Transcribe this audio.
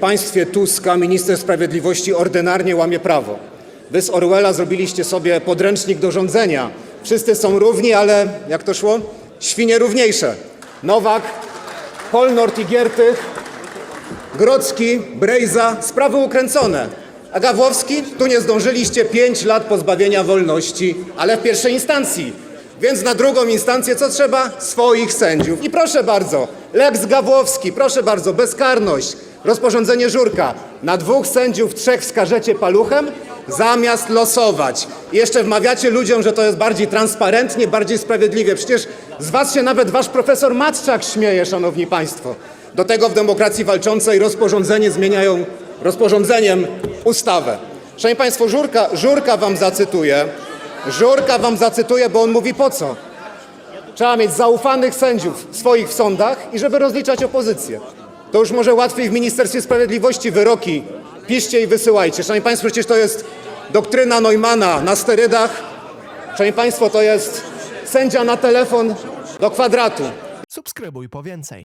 państwie Tuska minister sprawiedliwości ordynarnie łamie prawo. Wy z Orwella zrobiliście sobie podręcznik do rządzenia. Wszyscy są równi, ale jak to szło? Świnie równiejsze. Nowak, Polnort i Giertych, Grodzki, Brejza, sprawy ukręcone. A Gawłowski? Tu nie zdążyliście 5 lat pozbawienia wolności, ale w pierwszej instancji. Więc na drugą instancję co trzeba? Swoich sędziów. I proszę bardzo, Lex Gawłowski, proszę bardzo, bezkarność, rozporządzenie Żurka. Na dwóch sędziów, trzech wskażecie paluchem, zamiast losować. I jeszcze wmawiacie ludziom, że to jest bardziej transparentnie, bardziej sprawiedliwie. Przecież z was się nawet wasz profesor Matczak śmieje, szanowni państwo. Do tego w demokracji walczącej rozporządzenie zmieniają rozporządzeniem ustawę. Szanowni Państwo, Żurka, Żurka wam zacytuję. Żurka wam zacytuję, bo on mówi po co? Trzeba mieć zaufanych sędziów swoich w sądach i żeby rozliczać opozycję. To już może łatwiej w Ministerstwie Sprawiedliwości wyroki piszcie i wysyłajcie. Szanowni Państwo, przecież to jest doktryna Neumana na sterydach. Szanowni Państwo, to jest sędzia na telefon do kwadratu. Subskrybuj po więcej.